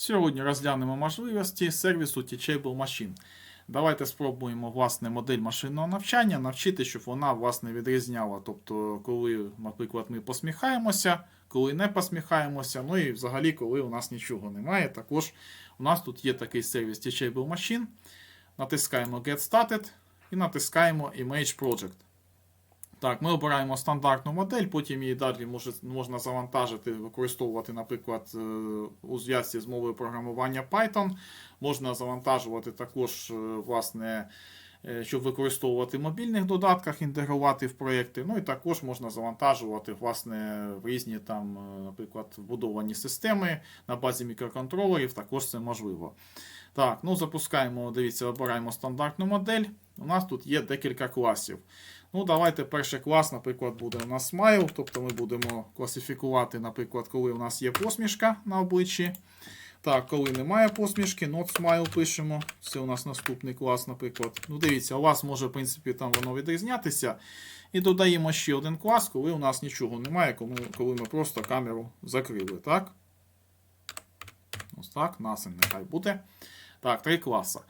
Сьогодні розглянемо можливості сервісу Teachable Machine. Давайте спробуємо власне модель машинного навчання навчити, щоб вона власне відрізняла. Тобто, коли, наприклад, ми посміхаємося, коли не посміхаємося, ну і взагалі, коли у нас нічого немає. Також у нас тут є такий сервіс Teachable Machine. Натискаємо Get Started і натискаємо Image Project. Так, ми обираємо стандартну модель, потім її далі може, можна завантажити, використовувати, наприклад, е, у зв'язці з мовою програмування Python. Можна завантажувати також, е, власне, щоб використовувати в мобільних додатках, інтегрувати в проєкти. Ну і також можна завантажувати власне, в різні там, е, наприклад, вбудовані системи на базі мікроконтролерів, також це можливо. Так, ну запускаємо, дивіться, обираємо стандартну модель. У нас тут є декілька класів. Ну, давайте перший клас, наприклад, буде у нас смайл, тобто ми будемо класифікувати, наприклад, коли у нас є посмішка на обличчі. Так, коли немає посмішки, not smile пишемо. Це у нас наступний клас, наприклад. Ну, дивіться, у вас може, в принципі, там воно відрізнятися. І додаємо ще один клас, коли у нас нічого немає, коли, ми просто камеру закрили. Так? Ось так, насень нехай буде. Так, три класи.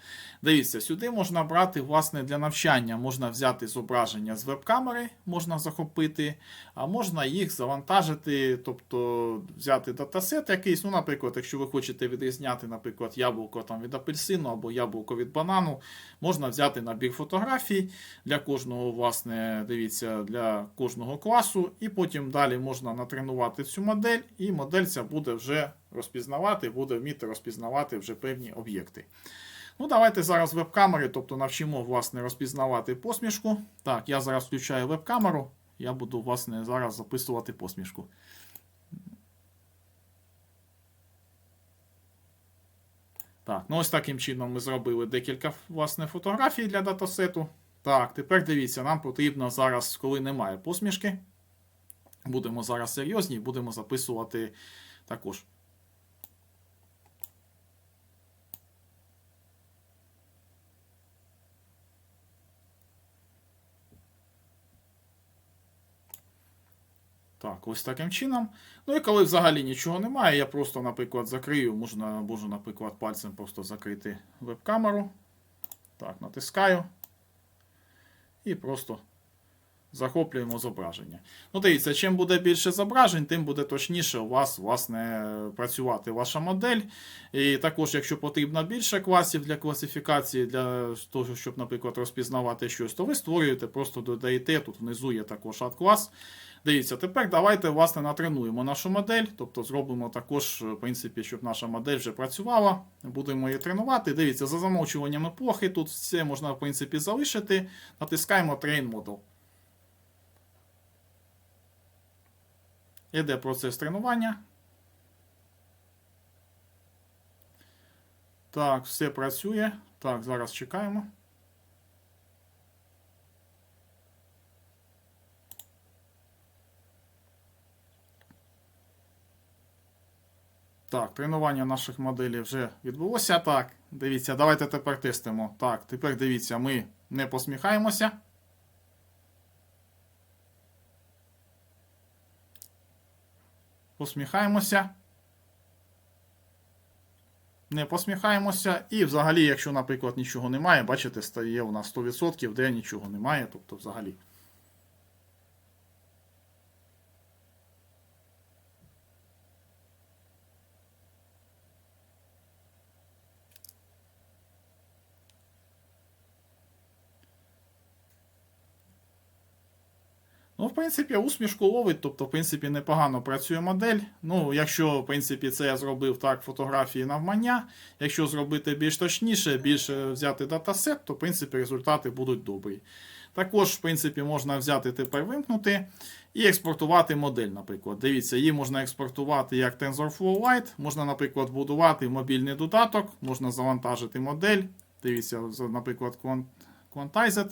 Дивіться, сюди можна брати, власне, для навчання можна взяти зображення з веб-камери, можна захопити, а можна їх завантажити, тобто взяти датасет якийсь. Ну, наприклад, якщо ви хочете відрізняти, наприклад, яблуко там від апельсину або яблуко від банану, можна взяти набір фотографій для кожного, власне, дивіться, для кожного класу, і потім далі можна натренувати цю модель, і модель ця буде вже розпізнавати, буде вміти розпізнавати вже певні об'єкти. Ну, давайте зараз веб-камери, тобто навчимо власне розпізнавати посмішку. Так, я зараз включаю веб-камеру, я буду власне зараз записувати посмішку. Так, ну ось таким чином ми зробили декілька власне фотографій для датасету. Так, тепер дивіться, нам потрібно зараз, коли немає посмішки. Будемо зараз серйозні, будемо записувати також. Так, ось таким чином. Ну і коли взагалі нічого немає, я просто, наприклад, закрию, можна, можу, наприклад, пальцем просто закрити веб-камеру. Так, натискаю. І просто захоплюємо зображення. Ну, дивіться, чим буде більше зображень, тим буде точніше у вас, власне, працювати ваша модель. І також, якщо потрібно більше класів для класифікації, для того, щоб, наприклад, розпізнавати щось, то ви створюєте, просто додаєте. Тут внизу є також ад-клас. Дивіться, тепер давайте власне натренуємо нашу модель, тобто зробимо також, в принципі, щоб наша модель вже працювала. Будемо її тренувати. Дивіться, за замовчуванням епохи тут все можна в принципі залишити. Натискаємо Train Model. Іде процес тренування. Так, все працює. Так, зараз чекаємо. Так, тренування наших моделей вже відбулося. Так, дивіться, давайте тепер тестимо. Так, тепер дивіться, ми не посміхаємося. Посміхаємося. Не посміхаємося. І взагалі, якщо, наприклад, нічого немає, бачите, стає у нас 100%, де нічого немає, тобто взагалі. Ну, в принципі, усмішку ловить, тобто, в принципі, непогано працює модель. Ну, якщо, в принципі, це я зробив так фотографії навмання, якщо зробити більш точніше, більше взяти датасет, то, в принципі, результати будуть добрі. Також, в принципі, можна взяти тепер вимкнути і експортувати модель, наприклад. Дивіться, її можна експортувати як TensorFlow Lite, можна, наприклад, будувати мобільний додаток, можна завантажити модель. Дивіться, наприклад, Quantized,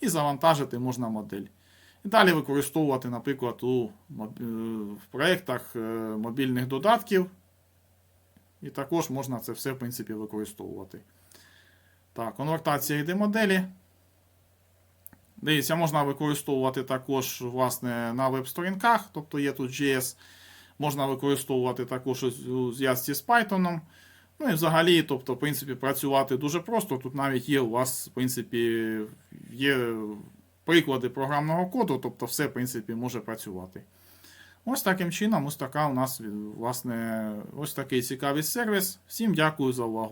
і завантажити можна модель. І далі використовувати, наприклад, у в проєктах мобільних додатків. І також можна це все, в принципі, використовувати. Так, конвертація йде моделі. Дивіться, можна використовувати також власне, на веб-сторінках, тобто є тут JS. Можна використовувати також у зв'язці з Python. Ну і взагалі, тобто, в принципі, працювати дуже просто. Тут навіть є у вас, в принципі, є приклади програмного коду, тобто все, в принципі, може працювати. Ось таким чином, ось така у нас, власне, ось такий цікавий сервіс. Всім дякую за увагу.